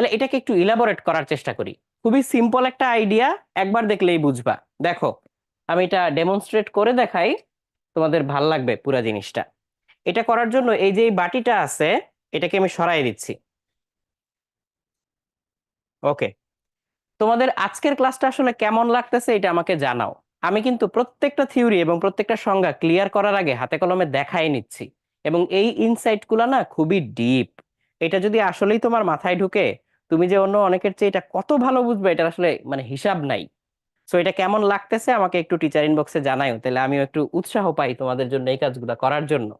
তাহলে এটাকে একটু ইলাবোরেট করার চেষ্টা করি। খুবই সিম্পল একটা আইডিয়া একবার দেখলেই বুঝবা। দেখো, আমি এটা ডেমনস্ট্রেট করে দেখাই, তোমাদের ভালো লাগবে পুরা জিনিসটা। এটা করার জন্য এই যে বাটিটা আছে, এটাকে আমি সরাই দিচ্ছি। ওকে। তোমাদের আজকের ক্লাসটা আসলে কেমন লাগতেছে এটা আমাকে জানাও। আমি কিন্তু প্রত্যেকটা থিওরি এবং প্রত্যেকটা সংজ্ঞা ক্লিয়ার করার আগে হাতে কলমে দেখাই নিচ্ছি। এবং এই ইনসাইটগুলা না খুবই ডিপ এটা যদি আসলেই তোমার মাথায় ঢুকে তুমি যে অন্য অনেকের চেয়ে এটা কত ভালো বুঝবে এটা আসলে মানে হিসাব নাই। সো এটা কেমন লাগতেছে আমাকে একটু টিচার ইনবক্সে জানাও তাহলে আমিও একটু উৎসাহ পাই তোমাদের জন্য এই কাজগুলো করার জন্য।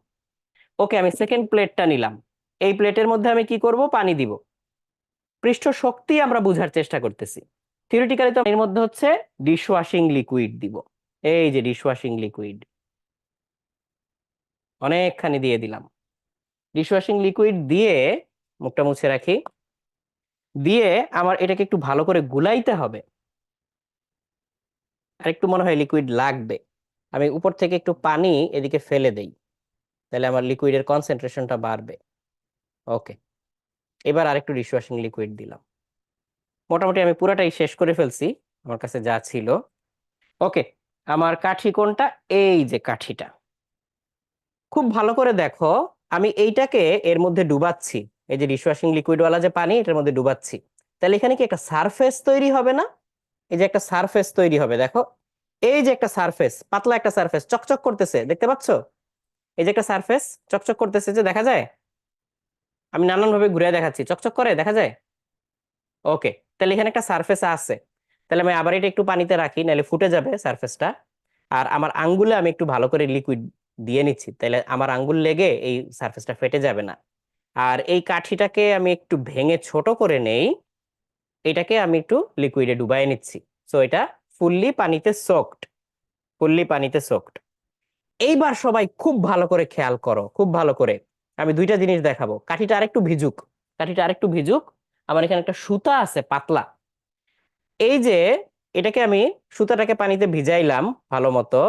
ওকে আমি সেকেন্ড প্লেটটা নিলাম। এই প্লেটের মধ্যে আমি কি করব? পানি দিব। পৃষ্ঠ শক্তি আমরা বোঝার চেষ্টা করতেছি। থিওরিটিক্যালি তো এর মধ্যে হচ্ছে ডিশওয়াশিং লিকুইড দিব। এই যে ডিশওয়াশিং লিকুইড অনেকখানি দিয়ে দিলাম। ডিশওয়াশিং লিকুইড দিয়ে মুখটা মুছে রাখি। দিয়ে আমার এটাকে একটু ভালো করে গুলাইতে হবে। আর একটু মনে হয় লিকুইড লাগবে। আমি উপর থেকে একটু পানি এদিকে ফেলে দেই। তাহলে আমার লিকুইডের কনসেন্ট্রেশনটা বাড়বে। ওকে এবার আরেকটু ডিশওয়াশিং লিকুইড দিলাম। মোটামুটি আমি পুরাটাই শেষ করে ফেলছি, আমার কাছে যা ছিল। ওকে আমার কাঠি কোনটা? এই যে কাঠিটা। খুব ভালো করে দেখো, আমি এইটাকে এর মধ্যে ডুবাচ্ছি। এই যে ডিশওয়াশিং লিকুইডওয়ালা যে পানি, এটার মধ্যে ডুবাচ্ছি। তাহলে এখানে কি একটা সারফেস তৈরি হবে না? এই যে একটা সারফেস তৈরি হবে, দেখো। এই যে একটা সারফেস পাতলা একটা সারফেস চকচক করতেছে, দেখতে পাচ্ছ? এই যে একটা সারফেস চকচক করতেছে, যে দেখা যায়? আমি নানান ভাবে ঘুরে দেখাচ্ছি, চকচক করে, দেখা যায়? ওকে, তাহলে এখানে একটা সারফেস আছে। তাহলে আমি আবার এটা একটু পানিতে রাখি, নাহলে ফুটে যাবে সারফেসটা আর আমার আঙ্গুলে আমি একটু ভালো করে লিকুইড দিয়ে নিচ্ছি, তাহলে আমার আঙ্গুল লেগে এই সারফেসটা ফেটে যাবে না। আর এই কাঠিটাকে আমি একটু ভেঙে ছোট করে নেই, এটাকে আমি একটু লিকুইডে ডুবাই নিচ্ছি। সো এটা ফুললি পানিতে সোকড ফুললি পানিতে সোকড এইবার সবাই খুব ভালো করে খেয়াল করো, খুব ভালো করে। আমি দুইটা জিনিস দেখাবো। কাঠিটা আরেকটু ভিজুক, কাঠিটা আরেকটু ভিজুক। আমার এখানে একটা সুতা আছে, পাতলা। এই যে, এটাকে আমি সুতাটাকে পানিতে ভিজাইলাম ভালো মতো।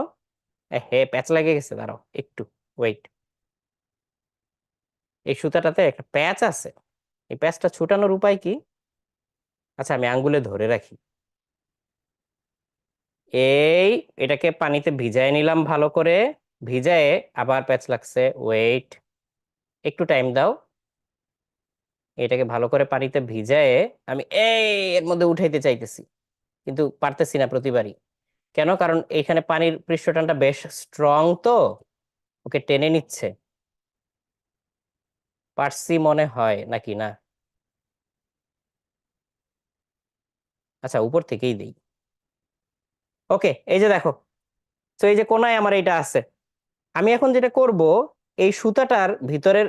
হে প্যাচ লেগে গেছে, দাঁড়াও, একটু ওয়েট এই সুতাটাতে একটা প্যাচ আছে। এই প্যাচটা ছুটানোর উপায় কি? আচ্ছা আমি আঙ্গুলে ধরে রাখি। এই এটাকে পানিতে ভিজায় নিলাম ভালো করে। ভিজায়ে আবার প্যাচ লাগছে। ওয়েট, একটু টাইম দাও। এটাকে ভালো করে পানিতে ভিজায়ে আমি এই এর মধ্যে উঠাইতে চাইতেছি, কিন্তু পারতেছি না প্রতিবারই। কেন? কারণ এখানে পানির পৃষ্ঠটানটা বেশ স্ট্রং তো, ওকে টেনে নিচ্ছে। পারছি মনে হয় নাকি না? আচ্ছা উপর থেকেই দেই। ওকে, এই যে দেখো। তো এই যে কোনায় আমার এটা আছে। আমি এখন যেটা করব, এই সুতাটার ভিতরের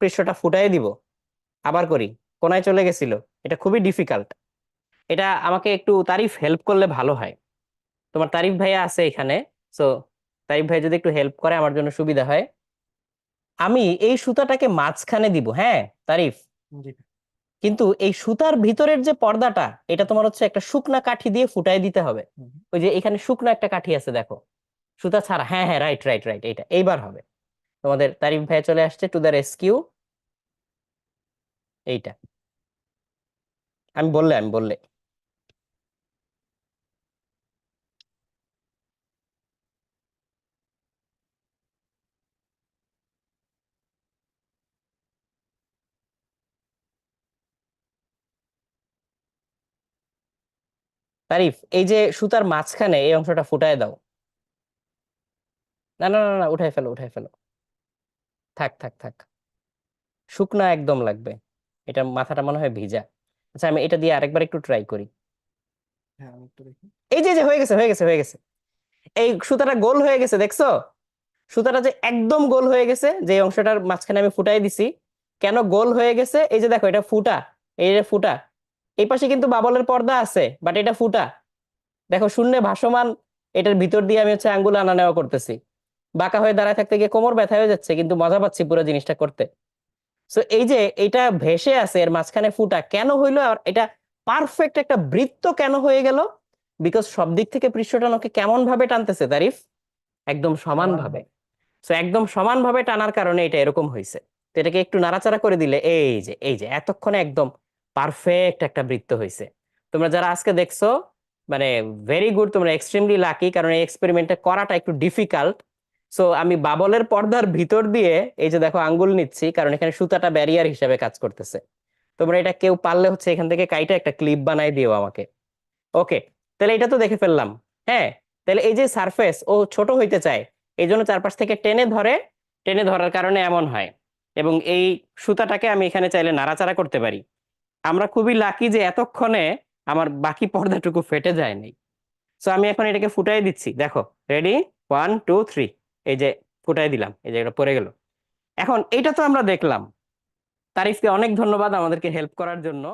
পৃষ্ঠটা ফুটাই দিব। আবার করি। কোনায় চলে গেছিল। এটা খুবই ডিফিকাল্ট এটা আমাকে একটু তারিফ হেল্প করলে ভালো হয়। তোমার তারিফ ভাইয়া আছে এখানে। সো তারিফ ভাই যদি একটু হেল্প করে, আমার জন্য সুবিধা হয়। আমি এই সুতাটাকে মাঝখানে দিব হ্যাঁ তারিফ। কিন্তু এই সুতার ভিতরের যে পর্দাটা এটা তোমার হচ্ছে একটা শুকনা কাঠি দিয়ে ফুটাই দিতে হবে। ওই যে এখানে শুকনো একটা কাঠি আছে দেখো। সুতা ছাড়া হ্যাঁ হ্যাঁ রাইট রাইট রাইট এইটা। এইবার হবে। তোমাদের তারিফ ভাই চলে আসছে টু দ্য রেস্কিউ এইটা। আমি বললে আমি বললে। তারিফ এই যে সুতার মাঝখানে এই অংশটা ফুটায় দাও। না না না না উঠাই ফেলো উঠাই ফেলো। থাক থাক থাক। শুকনা একদম লাগবে। এটা মাথাটা মনে হয় ভিজা। আচ্ছা আমি এটা দিয়ে আরেকবার একটু ট্রাই করি। এই যে যে হয়ে গেছে হয়ে গেছে হয়ে গেছে। এই সুতাটা গোল হয়ে গেছে দেখছ? সুতাটা যে একদম গোল হয়ে গেছে যে অংশটার মাঝখানে আমি ফুটাই দিছি কেন গোল হয়ে গেছে? এই যে দেখো এটা ফুটা এই যে ফুটা। এই পাশে কিন্তু বাবলের পর্দা আছে বাট এটা ফুটা। দেখো, শূন্যে ভাসমান, এটার ভিতর দিয়ে আমি হচ্ছে আঙ্গুল আনা নেওয়া করতেছি। বাঁকা হয়ে দাঁড়ায় থাকতে গিয়ে কোমর ব্যথা হয়ে যাচ্ছে, কিন্তু মজা পাচ্ছি পুরো জিনিসটা করতে। সো এই যে এটা ভেসে আছে, এর মাঝখানে ফুটা, কেন হইল? আর এটা পারফেক্ট একটা বৃত্ত কেন হয়ে গেল? বিকজ সব দিক থেকে পৃষ্ঠটা পৃষ্ঠটানোকে কেমন ভাবে টানতেছে, তারিফ? একদম সমান ভাবে সো একদম সমান ভাবে টানার কারণে এটা এরকম হয়েছে তো এটাকে একটু নাড়াচাড়া করে দিলে, এই যে এই যে, এতক্ষণে একদম পারফেক্ট একটা বৃত্ত হয়েছে তোমরা যারা আজকে দেখছ মানে ভেরি গুড তোমরা এক্সট্রিমলি লাকি কারণ এই এক্সপেরিমেন্টটা করাটা একটু ডিফিকাল্ট সো আমি বাবলের পর্দার ভিতর দিয়ে, এই যে দেখো আঙ্গুল নিচ্ছি, কারণ এখানে সুতাটা ব্যারিয়ার হিসেবে কাজ করতেছে। তোমরা এটা কেউ পারলে হচ্ছে এখান থেকে কাইটা একটা ক্লিপ বানাই দিও আমাকে। ওকে তাহলে এটা তো দেখে ফেললাম। হ্যাঁ তাহলে এই যে সারফেস ও ছোট হইতে চায়, এই জন্য চারপাশ থেকে টেনে ধরে, টেনে ধরার কারণে এমন হয়। এবং এই সুতাটাকে আমি এখানে চাইলে নাড়াচাড়া করতে পারি। আমরা খুবই লাকি যে এতক্ষণে আমার বাকি পর্দাটুকু ফেটে যায়নি। সো আমি এখন এটাকে ফুটাই দিচ্ছি। দেখো রেডি ওয়ান টু থ্রি এই যে ফুটাই দিলাম, এই যে এটা পরে গেল। এখন এটা তো আমরা দেখলাম। তারিফকে অনেক ধন্যবাদ আমাদেরকে হেল্প করার জন্য।